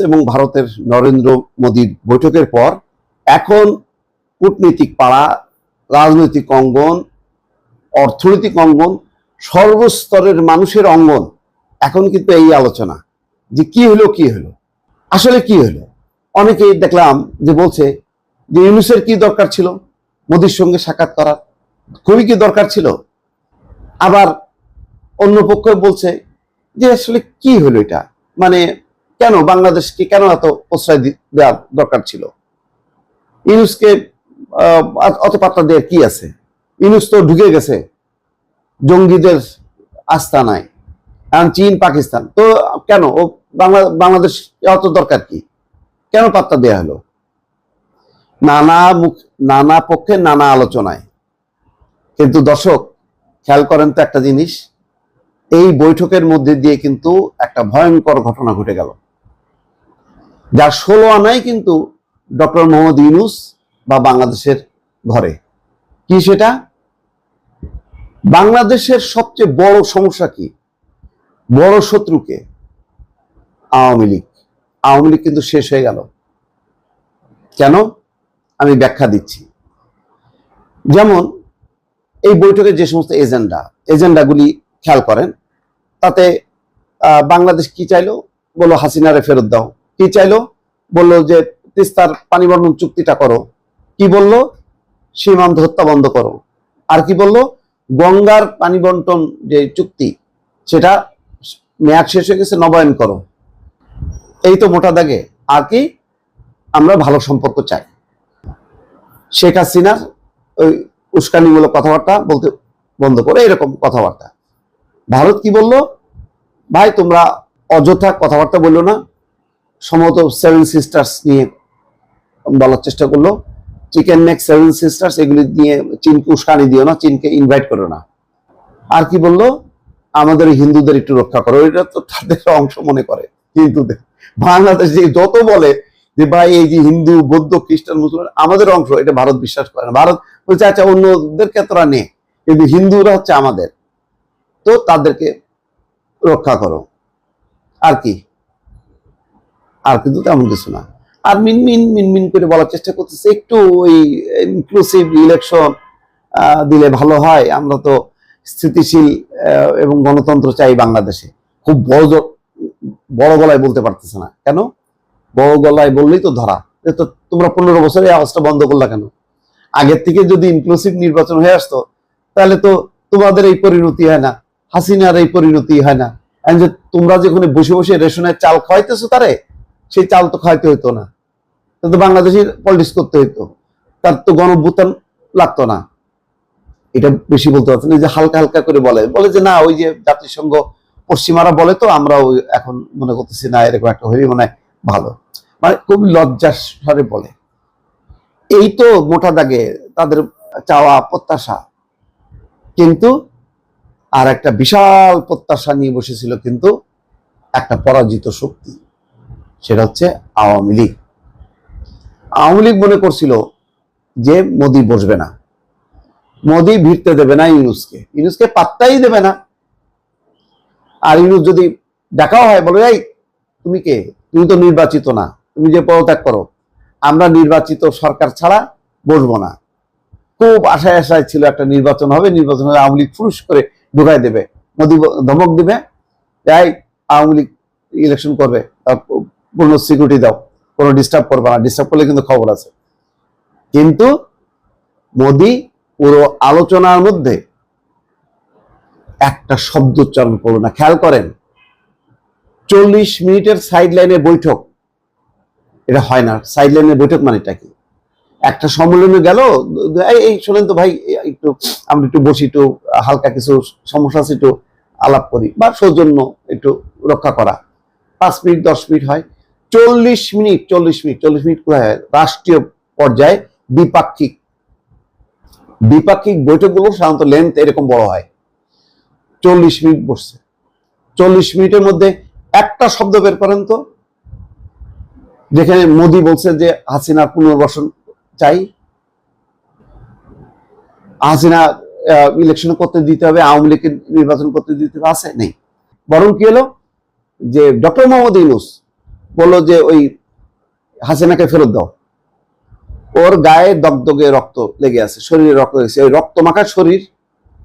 এবং ভারতের নরেন্দ্র মোদীর বৈঠকের পর এখন কূটনীতিক পাড়া, রাজনৈতিক অঙ্গন, অর্থনৈতিক অঙ্গন, সর্বস্তরের মানুষের অঙ্গন এখন কিন্তু এই আলোচনা যে কি হলো কি হলো? আসলে কি হলো? অনেকেই দেখলাম যে বলছে যে ইউনুসের কি দরকার ছিল? মোদির সঙ্গে সাক্ষাৎ করার খুবই কি দরকার ছিল? আবার অন্য পক্ষ বলছে যে আসলে কি হলো এটা? মানে কেন বাংলাদেশকে কেন এত প্রশ্রয় দেওয়ার দরকার ছিল? ইউনুসকে অত পাত্তা দেওয়ার কি আছে? ইউনুস তো ঢুকে গেছে। জঙ্গিদের আস্থা নাই। চীন, পাকিস্তান। তো কেন? ও বাংলা বাংলাদেশ অত দরকার কি? কেন পাত্তা দেয়া হলো? নানা মুখ, নানা পক্ষে নানা আলোচনায়। কিন্তু দর্শক, খেয়াল করেন তো একটা জিনিস। এই বৈঠকের মধ্যে দিয়ে কিন্তু একটা ভয়ঙ্কর ঘটনা ঘটে গেল। যার ষোলো আনাই কিন্তু ডক্টর মোহাম্মদ ইউনুস বা বাংলাদেশের ঘরে। কি সেটা? বাংলাদেশের সবচেয়ে বড় সমস্যা কি? বড় শত্রুকে? আওয়ামী লীগ। আওয়ামী লীগ কিন্তু শেষ হয়ে গেল। কেন? আমি ব্যাখ্যা দিচ্ছি। যেমন, এই বৈঠকে যে সমস্ত এজেন্ডা, এজেন্ডাগুলি খেয়াল করেন, তাতে বাংলাদেশ কি চাইলো? বলল, হাসিনারে ফেরত দাও। কি চাইলো? বলল যে, তিস্তার পানি বন্টন চুক্তিটা করো। কি বলল? সীমান্ত হত্যা বন্ধ করো। আর কি বলল? গঙ্গার পানি বন্টন যে চুক্তি, সেটা মেয়াদ শেষ হয়ে গেছে, নবায়ন করো। এই তো মোটা দাগে। আর কি? আমরা ভালো সম্পর্ক চাই। শেখ হাসিনার ওই উস্কানিমূলক কথাবার্তা বলতে বন্ধ করে এরকম কথাবার্তা। ভারত কি বলল? ভাই, তোমরা অযথা কথাবার্তা বলল না। সম্ভবত সেভেন সিস্টার্স নিয়ে বলার চেষ্টা করল। চিকেন নেক সেভেন সিস্টার্স এগুলি নিয়ে চীনকে উস্কানি দিও না, চীনকে ইনভাইট করো না। আর কি বলল? আমাদের হিন্দুদের একটু রক্ষা করো, এটা তো তাদের অংশ মনে করে হিন্দুদের। বাংলাদেশ যে যত বলে যে ভাই এই যে হিন্দু, বৌদ্ধ, খ্রিস্টান, মুসলমান, আমাদের অংশ, এটা ভারত বিশ্বাস করে না। ভারত বলছে আচ্ছা অন্যদেরকে তোরা নে কিন্তু হিন্দুরা হচ্ছে আমাদের। তো তাদেরকে রক্ষা করো। আর কি? আর কিন্তু তেমন কিছু না। আর মিনমিন মিনমিন করে বলার চেষ্টা করতেছে, একটু ওই ইনক্লুসিভ ইলেকশন দিলে ভালো হয়। আমরা তো স্থিতিশীল এবং গণতন্ত্র চাই বাংলাদেশে। খুব বড় বড় গলায় বলতে পারতেছে না। কেন? বড় গলায় বললেই তো ধরা। তো তোমরা পনেরো বছরে আওয়াজটা বন্ধ করলা কেন? আগের থেকে যদি ইনক্লুসিভ নির্বাচন হয়ে আসতো, তাহলে তো তোমাদের এই পরিণতি হয় না। হাসিনার এই পরিণতি হয় না। তোমরা যেখানে বসে বসে রেশনের চাল খাওয়াইতেছো তারে সেই চাল তো খাইতে হইতো না। তো বাংলাদেশের পলিটিক্স করতে হইতো। তার তো গণভ্যুত্থান লাগতো না। এটা বেশি বলতে পারছেন যে হালকা হালকা করে বলে বলে যে না, ওই যে জাতিসংঘ পশ্চিমারা বলে তো আমরাও এখন মনে করতেছি না, এরকম একটা হইলে মনে হয় ভালো। মানে খুব লজ্জার বলে। এই তো মোটা দাগে তাদের চাওয়া প্রত্যাশা। কিন্তু আর একটা বিশাল প্রত্যাশা নিয়ে বসেছিল কিন্তু একটা পরাজিত শক্তি। সেটা হচ্ছে আওয়ামী লীগ। আওয়ামী লীগ মনে করছিল যে মোদি বসবে না। মোদি ভিড়তে দেবে না ইউনুসকে। ইউনুসকে পাত্তাই দেবে না। আর ইউনুস যদি দেখাও হয়, বলে, এই, তুমি কে? তুমি তো নির্বাচিত না। তুমি যে পদত্যাগ করো, আমরা নির্বাচিত সরকার ছাড়া বসবো না। খুব আশায় আশায় ছিল একটা নির্বাচন হবে। নির্বাচন হলে আওয়ামী লীগ ফুরুস করে ঢুকাই দেবে। মোদি ধমক দিবে যাই আওয়ামী লীগ ইলেকশন করবে। পূর্ণ সিকিউরিটি দাও, কোনো ডিস্টার্ব করবে না ডিস্টার্ব করলে কিন্তু খবর আছে। কিন্তু মোদি পুরো আলোচনার মধ্যে একটা শব্দ উচ্চারণ করল না। খেয়াল করেন, চল্লিশ মিনিটের সাইড লাইনে বৈঠক, এটা হয় না। সাইড লাইনের বৈঠক মানেটা কি? একটা সম্মেলনে গেল, এই শোনেন তো ভাই একটু, আমরা একটু বসি, একটু হালকা কিছু সমস্যা আছে, একটু আলাপ করি, বা সৌজন্য একটু রক্ষা করা। পাঁচ মিনিট, দশ মিনিট হয়। চল্লিশ মিনিট চল্লিশ মিনিট চল্লিশ মিনিট রাষ্ট্রীয় পর্যায়ে দ্বিপাক্ষিক। দ্বিপাক্ষিক বৈঠকগুলো সাধারণত লেন্থ এরকম বড় হয়। চল্লিশ মিনিট বসছে। চল্লিশ মিনিটের মধ্যে একটা শব্দ বের করেন তো। যেখানে মোদি বলছে যে, হাসিনার পুনর্বাসন চাই। হাসিনা ইলেকশন করতে দিতে হবে, আওয়ামী লীগকে নির্বাচন করতে দিতে হবে, আছে? নেই। বরং কি হলো? যে, ডক্টর মোহাম্মদ ইউনুস বলল যে ওই হাসিনাকে ফেরত দাও। ওর গায়ে দগদগে রক্ত লেগে আছে, শরীরে রক্ত লেগেছে ওই রক্ত মাখার শরীর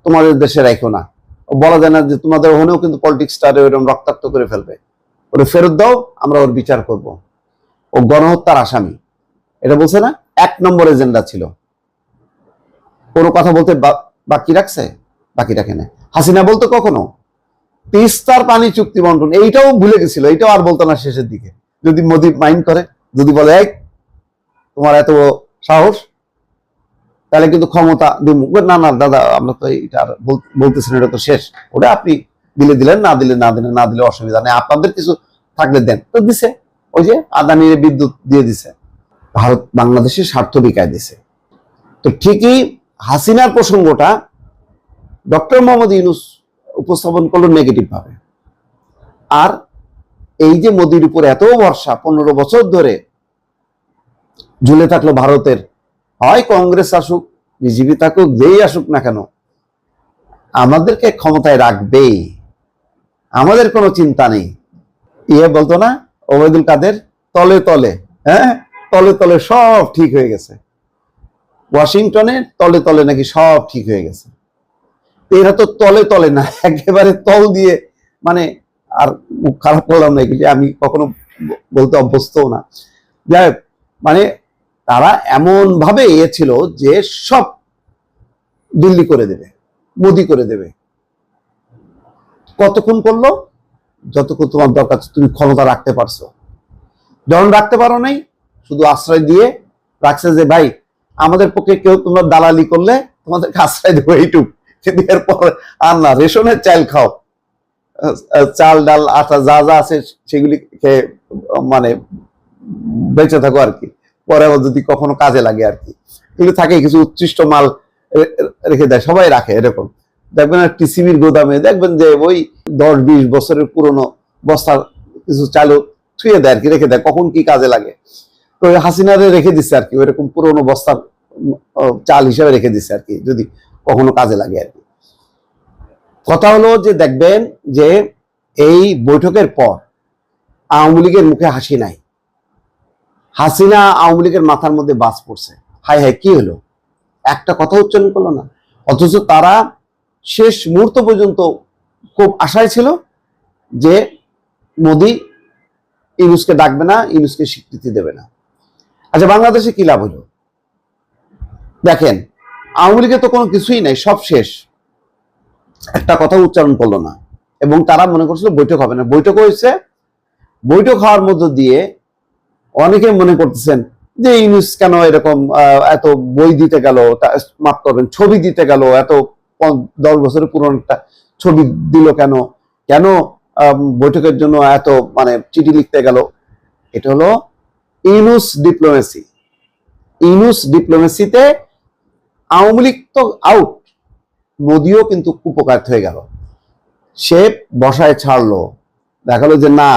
তোমাদের দেশে রাখো না। বলা যায় না যে তোমাদের ওখানেও কিন্তু পলিটিক্সটারে ওইরকম রক্তাক্ত করে ফেলবে। ওরে ফেরত দাও, আমরা ওর বিচার করব। ও গণহত্যার আসামি। এটা বলছে না? এক নম্বর এজেন্ডা ছিল। কোনো কথা বলতে বাকি রাখছে? বাকি রাখে না হাসিনা বলতো কখনো? তিস্তার পানি চুক্তি বন্টন, এইটাও ভুলে গেছিল, এইটাও আর বলতো না শেষের দিকে। যদি মোদি মাইন্ড করে, যদি বলে, এই, তোমার এত সাহস, তাহলে কিন্তু ক্ষমতা দিব। না না, দাদা, আমরা তো এটা আর বল- বলতেছেন এটা তো শেষ। ওটা আপনি দিলে দিলেন, না দিলে না দিলে না দিলে অসুবিধা নেই। আপনাদের কিছু থাকলে দেন। তো দিছে, ওই যে আদানির বিদ্যুৎ দিয়ে দিছে। ভারত বাংলাদেশের স্বার্থ বিকায় দিছে। তো ঠিকই হাসিনার প্রসঙ্গটা ডক্টর মোহাম্মদ ইউনুস উপস্থাপন করল নেগেটিভ ভাবে। আর এই যে মোদির উপর এত ভরসা, পনেরো বছর ধরে ঝুলে থাকল ভারতের, হয় কংগ্রেস আসুক, বিজেপি থাকুক, যেই আসুক না কেন, আমাদেরকে ক্ষমতায় রাখবেই। আমাদের কোনো চিন্তা নেই। ইয়ে বলতো না, ওবায়দুল কাদের, তলে তলে হ্যাঁ? তলে তলে সব ঠিক হয়ে গেছে। ওয়াশিংটনে তলে তলে নাকি সব ঠিক হয়ে গেছে। এরা তো তলে তলে না, একেবারে তল দিয়ে মানে আর খারাপ করলাম না যে আমি কখনো বলতে অভ্যস্তও না। যাই মানে তারা এমন ভাবে ছিল যে সব দিল্লি করে দেবে, মোদি করে দেবে। কতক্ষণ করল? যতক্ষণ তোমার দরকার তুমি ক্ষমতা রাখতে পারছ। যখন রাখতে পারো নাই, শুধু আশ্রয় দিয়ে রাখছে যে, ভাই, আমাদের পক্ষে কেউ তোমরা দালালি করলে তোমাদেরকে আশ্রয় দেবো এইটুক। কিন্তু এরপর আর না, রেশনের চাল খাও। চাল, ডাল, আটা যা যা আছে সেগুলি খেয়ে মানে বেঁচে থাকো আর কি। পরে যদি কখনো কাজে লাগে আর কি। কিন্তু থাকে, কিছু উচ্ছিষ্ট মাল রেখে দেয়, সবাই রাখে এরকম। দেখবেন আর টিসিবির গোদামে, দেখবেন যে ওই দশ বিশ বছরের পুরনো বস্তার কিছু চালু ছুঁয়ে দেয় আর কি, রেখে দেয়, কখন কি কাজে লাগে। তো হাসিনারে রেখে দিচ্ছে আর কি, ওইরকম পুরনো বস্তার চাল হিসেবে রেখে দিচ্ছে আর কি, যদি কখনো কাজে লাগে আর কি। কথা হলো যে দেখবেন যে এই বৈঠকের পর আওয়ামী লীগের মুখে হাসি নাই। হাসিনা আওয়ামী লীগের মাথার মধ্যে বাস পড়ছে। হাই হাই কি হলো? একটা কথা উচ্চারণ করল না। অথচ তারা শেষ মুহূর্ত পর্যন্ত খুব আশায় ছিল যে মোদি ইউনুসকে ডাকবে না, ইউনুসকে স্বীকৃতি দেবে না। আচ্ছা বাংলাদেশে কি লাভ হলো? দেখেন আওয়ামী লীগের তো কোনো কিছুই নাই, সব শেষ। একটা কথা উচ্চারণ করল না। এবং তারা মনে করছিল বৈঠক হবে না। বৈঠক হয়েছে। বৈঠক হওয়ার মধ্য দিয়ে অনেকে মনে করতেছেন যে ইউনুস কেন এরকম এত বই দিতে গেল মাফ করবেন, ছবি দিতে গেল, এত দশ বছরের পুরনো একটা ছবি দিল কেন? কেন বৈঠকের জন্য এত মানে চিঠি লিখতে গেল? এটা হলো ইউনুস ডিপ্লোমেসি। ইউনুস ডিপ্লোমেসিতে আওয়ামী লীগ তো আউট মোদিও কিন্তু উপকার হয়ে গেল। সে বসায় ছাড়লো। দেখাল যে না,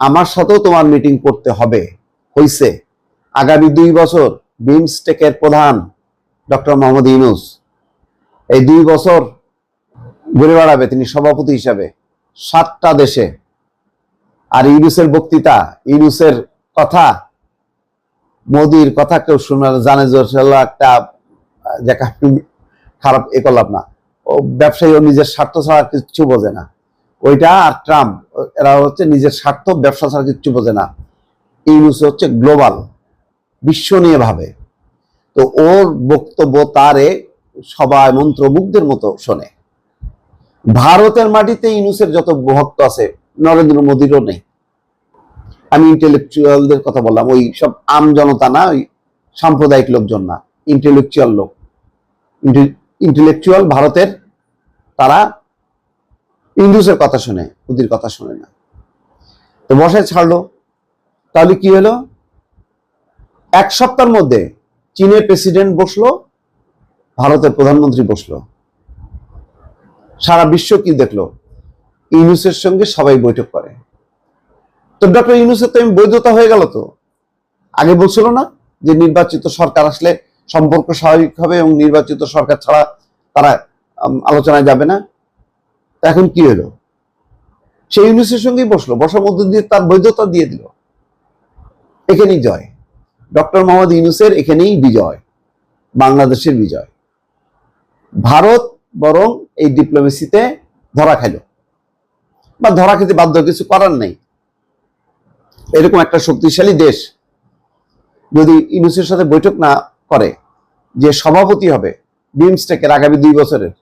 আমার সাথেও তোমার মিটিং করতে হবে। হইছে। আগামী দুই বছর বিমস্টেকের প্রধান ডক্টর মোহাম্মদ ইউনুস। এই দুই বছর ঘুরে বেড়াবে তিনি সভাপতি হিসাবে সাতটা দেশে। আর ইউনুসের বক্তৃতা, ইউনুসের কথা, মোদির কথা কেউ শোনার জানে আসলে একটা আহ, যে আপনি খারাপ এ করলাম না। ও ব্যবসায়ী ও নিজের স্বার্থ ছাড়া কিচ্ছু বোঝে না। ওইটা আর ট্রাম্প এরা হচ্ছে নিজের স্বার্থ ব্যবসা ছাড়া কিচ্ছু বোঝে না। ইউনুস হচ্ছে গ্লোবাল বিশ্ব নিয়ে ভাবে তো ওর বক্তব্য তারে সবাই মন্ত্রমুগ্ধের মতো শোনে। ভারতের মাটিতে ইউনুসের যত ভক্ত আছে নরেন্দ্র মোদীরও নেই। আমি ইন্টেলেকচুয়ালদের কথা বললাম ওই সব আম জনতা না ওই সাম্প্রদায়িক লোকজন না ইন্টেলেকচুয়াল লোক। ইন্টেলেকচুয়াল ভারতের, তারা ইন্দুসের কথা শুনে মোদির কথা শুনে না। তো বসায় ছাড়লো। তাহলে কি হলো? এক সপ্তাহের মধ্যে চীনের প্রেসিডেন্ট বসল, ভারতের প্রধানমন্ত্রী বসল। সারা বিশ্ব কি দেখল? ইউনুসের সঙ্গে সবাই বৈঠক করে। তো ডক্টর ইউনুসের তো বৈধতা হয়ে গেল তো। আগে বলছিল না যে নির্বাচিত সরকার আসলে সম্পর্ক স্বাভাবিক হবে এবং নির্বাচিত সরকার ছাড়া তারা আলোচনায় যাবে না। এখন কি হলো? সে ইউনুসের সঙ্গেই বসল, বসার মধ্যে দিয়ে তার বৈধতা দিয়ে দিল। এখানেই জয়। ডক্টর মোহাম্মদ ইউনুসের এখানেই বিজয়, বাংলাদেশের বিজয়। ভারত বরং এই ডিপ্লোমেসিতে ধরা খাইল। বা ধরা খেতে বাধ্য, কিছু করার নেই। এরকম একটা শক্তিশালী দেশ যদি ইউনুসের সাথে বৈঠক না করে, যে সভাপতি হবে, বিমস্টেকের আগামী দুই বছরের।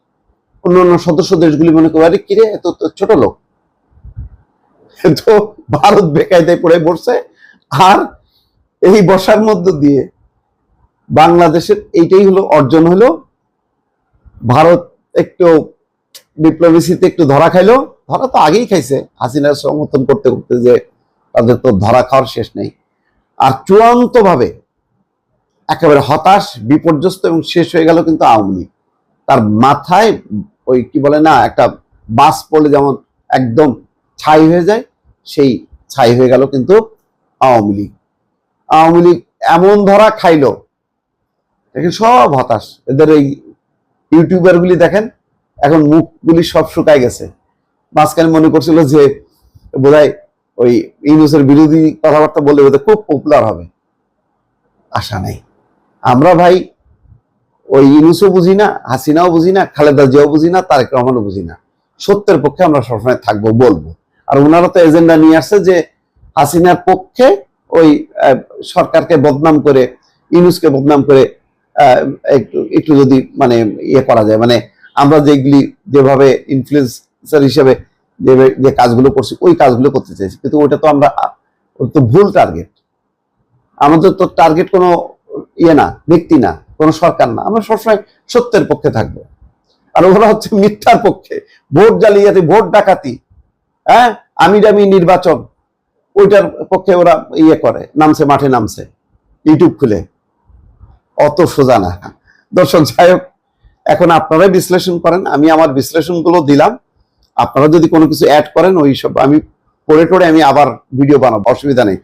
অন্য অন্য সদস্য দেশগুলি মনে করে কিরে, এত ছোট লোক। তো ভারত বেকায়দায় পড়ে বসছে আর এই বসার মধ্য দিয়ে বাংলাদেশের এইটাই হলো অর্জন হলো। ভারত একটু ডিপ্লোমেসিতে একটু ধরা খাইলো। ধরা তো আগেই খাইছে, হাসিনার সমর্থন করতে করতে যে তাদের তো ধরা খাওয়ার শেষ নেই। আর চূড়ান্ত ভাবে একেবারে হতাশ, বিপর্যস্ত এবং শেষ হয়ে গেল কিন্তু আওয়ামী লীগ। তার মাথায় ওই কি বলে না, একটা বাস পড়লে যেমন একদম ছাই হয়ে যায়, সেই ছাই হয়ে গেল কিন্তু আওয়ামী লীগ। আওয়ামী লীগ এমন ধরা খাইলো, দেখেন সব হতাশ। এদের এই ইউটিউবার গুলি দেখেন, এখন মুখগুলি সব শুকায় গেছে। মাঝখানে মনে করছিল যে বোধহয় ওই ইউনুসের বিরোধী কথাবার্তা বললে বোধহয় খুব পপুলার হবে। আশা নাই। আমরা ভাই ওই ইউনুসও বুঝি না, হাসিনাও বুঝি না, খালেদা জিয়াও বুঝি না, তারেক রহমানও বুঝি না। সত্যের পক্ষে আমরা সবসময় থাকব, বলব। আর ওনারা তো এজেন্ডা নিয়ে আসছে যে হাসিনার পক্ষে ওই সরকারকে বদনাম করে, ইউনুসকে বদনাম করে একটু যদি মানে ইয়ে করা যায়। মানে আমরা যেগুলি, যেভাবে ইনফ্লুয়েন্সার হিসেবে যে কাজগুলো করছি, ওই কাজগুলো করতে চাইছি। কিন্তু ওটা তো আমরা, ওটা তো ভুল টার্গেট আমাদের তো টার্গেট কোনো ইয়ে না ব্যক্তি না, কোনো সরকার না। আমরা সবসময় সত্যের পক্ষে থাকব। আর ওরা হচ্ছে মিথ্যার পক্ষে। ভোট জালিয়াতি, ভোট ডাকাতি হ্যাঁ? আমি দামি নির্বাচন, ওইটার পক্ষে ওরা ইয়ে করে, নামছে মাঠে নামছে, ইউটিউব খুলে। অত সোজা না। দর্শক, যাই হোক, এখন আপনারাই বিশ্লেষণ করেন। আমি আমার বিশ্লেষণগুলো দিলাম। আপনারা যদি কোনো কিছু অ্যাড করেন, ওই সব আমি পড়ে টড়ে আমি আবার ভিডিও বানাবো, অসুবিধা নেই।